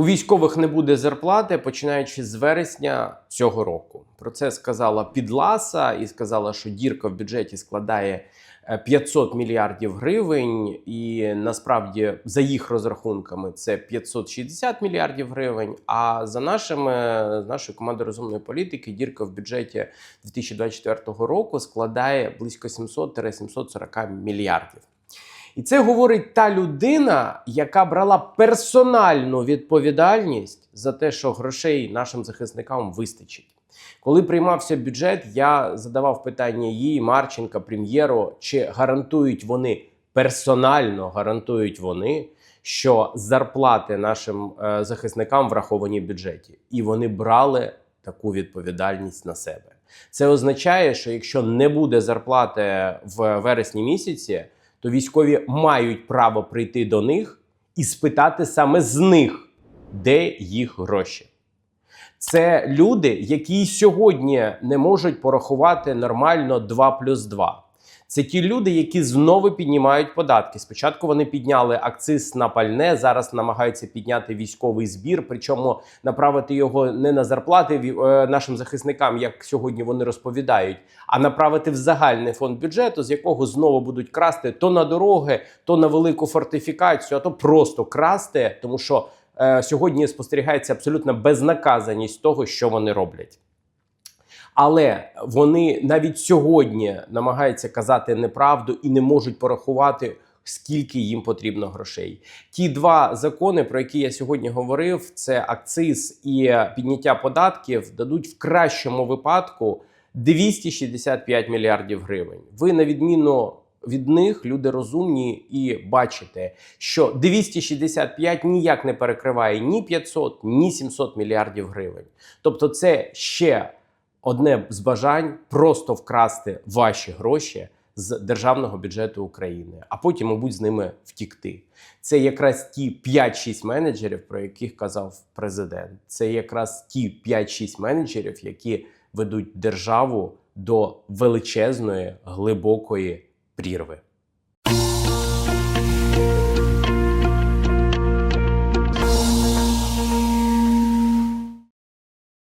У військових не буде зарплати, починаючи з вересня цього року. Про це сказала Підласа і сказала, що дірка в бюджеті складає е, 500 мільярдів гривень, і насправді за їх розрахунками це 560 мільярдів гривень. А за нашими з нашої команди розумної політики дірка в бюджеті 2024 року складає близько 700-740 мільярдів. І це говорить та людина, яка брала персональну відповідальність за те, що грошей нашим захисникам вистачить. Коли приймався бюджет, я задавав питання їй, Марченка, прем'єру, чи гарантують вони персонально гарантують вони, що зарплати нашим е, захисникам враховані в бюджеті, і вони брали таку відповідальність на себе. Це означає, що якщо не буде зарплати в вересні місяці, то військові мають право прийти до них і спитати саме з них, де їх гроші. Це люди, які сьогодні не можуть порахувати нормально 2 плюс 2. Це ті люди, які знову піднімають податки. Спочатку вони підняли акциз на пальне, зараз намагаються підняти військовий збір, причому направити його не на зарплати е, нашим захисникам, як сьогодні вони розповідають, а направити в загальний фонд бюджету, з якого знову будуть красти то на дороги, то на велику фортифікацію, а то просто красти, тому що е, сьогодні спостерігається абсолютна безнаказаність того, що вони роблять. Але вони навіть сьогодні намагаються казати неправду і не можуть порахувати, скільки їм потрібно грошей. Ті два закони, про які я сьогодні говорив, це акциз і підняття податків, дадуть в кращому випадку 265 мільярдів гривень. Ви на відміну. Від них люди розумні і бачите, що 265 ніяк не перекриває ні 500, ні 700 мільярдів гривень. Тобто, це ще одне з бажань просто вкрасти ваші гроші з державного бюджету України, а потім, мабуть, з ними втікти. Це якраз ті 5-6 менеджерів, про яких казав президент. Це якраз ті 5-6 менеджерів, які ведуть державу до величезної глибокої прірви.